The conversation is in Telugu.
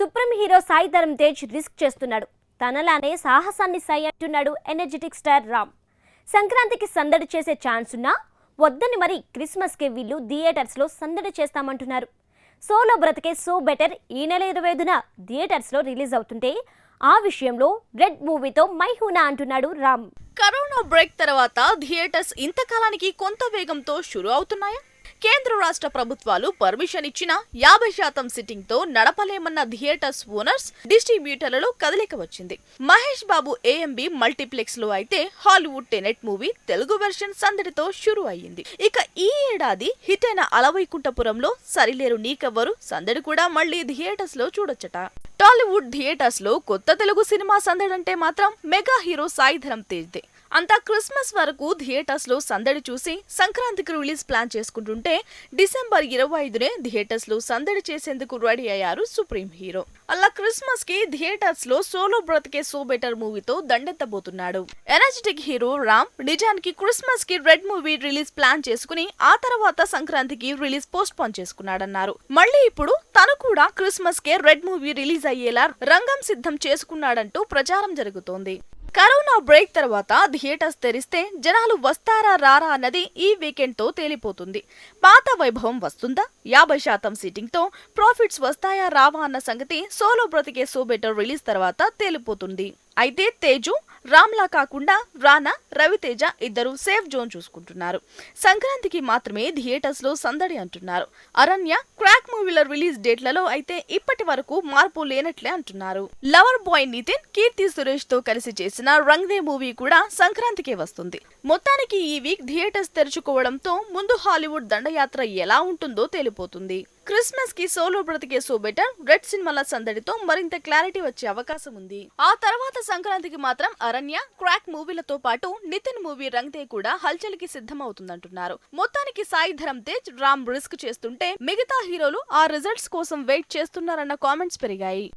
Supreme hero Sai Dharam Tej risk చేస్తున్నాడు. తనలానే సాహసాన్ని సై అంటున్నాడు ఎనర్జెటిక్ స్టార్ రామ్. సంక్రాంతికి సందడి చేసే ఛాన్స్ ఉన్నా వద్దని మరి క్రిస్మస్కి వీళ్ళు థియేటర్స్లో సందడి చేస్తామంటున్నారు. సోలో బ్రతికే సో బెటర్ ఈ నెల ఇరవై ఐదున థియేటర్స్లో రిలీజ్ అవుతుంటే ఆ విషయంలో రెడ్ మూవీతో మైహూనా అంటున్నాడు రామ్. కరోనా బ్రేక్ తర్వాత థియేటర్స్ ఇంతకాలానికి కొంత వేగంతో షురు అవుతున్నాయా? కేంద్ర రాష్ట్ర ప్రభుత్వాలు పర్మిషన్ ఇచ్చిన యాభై శాతం సిట్టింగ్తో నడపలేమన్న థియేటర్స్ ఓనర్స్ డిస్ట్రిబ్యూటర్లలో కదలిక వచ్చింది. మహేష్ బాబు ఏఎంబి మల్టీప్లెక్స్లో అయితే Hollywood Tenet movie Telugu version సందడితో షురు అయ్యింది. ఇక ఈ ఏడాది హిట్ అయిన అలవైకుంఠపురంలో సరిలేరు నీకెవ్వరు సందడి కూడా మళ్ళీ థియేటర్స్లో చూడొచ్చట. టాలీవుడ్ థియేటర్స్లో కొత్త తెలుగు సినిమా సందడంటే మాత్రం మెగా హీరో సాయిధరం తేజ్దే. అంతా క్రిస్మస్ వరకు థియేటర్స్లో సందడి చూసి సంక్రాంతికి రిలీజ్ ప్లాన్ చేసుకుంటుంటే డిసెంబర్ ఇరవై ఐదునే థియేటర్స్లో సందడి చేసేందుకు రెడీ అయ్యారు సుప్రీం హీరో. అలా క్రిస్మస్కి థియేటర్స్లో సోలో బ్రతికే సో బెటర్ మూవీతో దండెత్తబోతున్నాడు. ఎనర్జెటిక్ హీరో రామ్ నిజానికి క్రిస్మస్కి రెడ్ మూవీ రిలీజ్ ప్లాన్ చేసుకుని ఆ తర్వాత సంక్రాంతికి రిలీజ్ పోస్ట్ పోన్ చేసుకున్నాడన్నారు. మళ్ళీ ఇప్పుడు తను కూడా క్రిస్మస్ కే రెడ్ మూవీ రిలీజ్ అయ్యేలా రంగం సిద్ధం చేసుకున్నాడంటూ ప్రచారం జరుగుతోంది. కరోనా బ్రేక్ తర్వాత థియేటర్స్ తెరిస్తే జనాలు వస్తారా రారా అన్నది ఈ వీకెండ్తో తేలిపోతుంది. పాత వైభవం వస్తుందా? యాభై శాతం సీటింగ్తో ప్రాఫిట్స్ వస్తాయా రావా అన్న సంగతి సోలో బ్రతికే సో బెటర్ రిలీజ్ తర్వాత తేలిపోతుంది. అయితే తేజు రామ్లా కాకుండా రానా రవితేజ ఇద్దరు సేఫ్ జోన్ చూసుకుంటున్నారు. సంక్రాంతికి మాత్రమే థియేటర్స్లో సందడి అంటున్నారు. అరణ్య క్రాక్ మూవీల రిలీజ్ డేట్లలో అయితే ఇప్పటి వరకు మార్పు లేనట్లే అంటున్నారు. లవర్ బాయ్ నితిన్ కీర్తి సురేష్తో కలిసి చేసిన రంగ్దే మూవీ కూడా సంక్రాంతికే వస్తుంది. మొత్తానికి ఈ వీక్ థియేటర్స్ తెరుచుకోవడంతో ముందు హాలీవుడ్ దండయాత్ర ఎలా ఉంటుందో తేలిపోతుంది. క్రిస్మస్కి సోలో బ్రతికే సో బెటర్ రెడ్ సినిమాల సందడితో మరింత క్లారిటీ వచ్చే అవకాశం ఉంది. ఆ తర్వాత సంక్రాంతికి మాత్రం అరణ్య క్రాక్ మూవీలతో పాటు నితిన్ మూవీ రంగ్దే కూడా హల్చల్కి సిద్ధమవుతుందంటున్నారు. మొత్తానికి సాయి ధరమ్ తేజ్ రామ్ రిస్క్ చేస్తుంటే మిగతా హీరోలు ఆ రిజల్ట్స్ కోసం వెయిట్ చేస్తున్నారన్న కామెంట్స్ పెరిగాయి.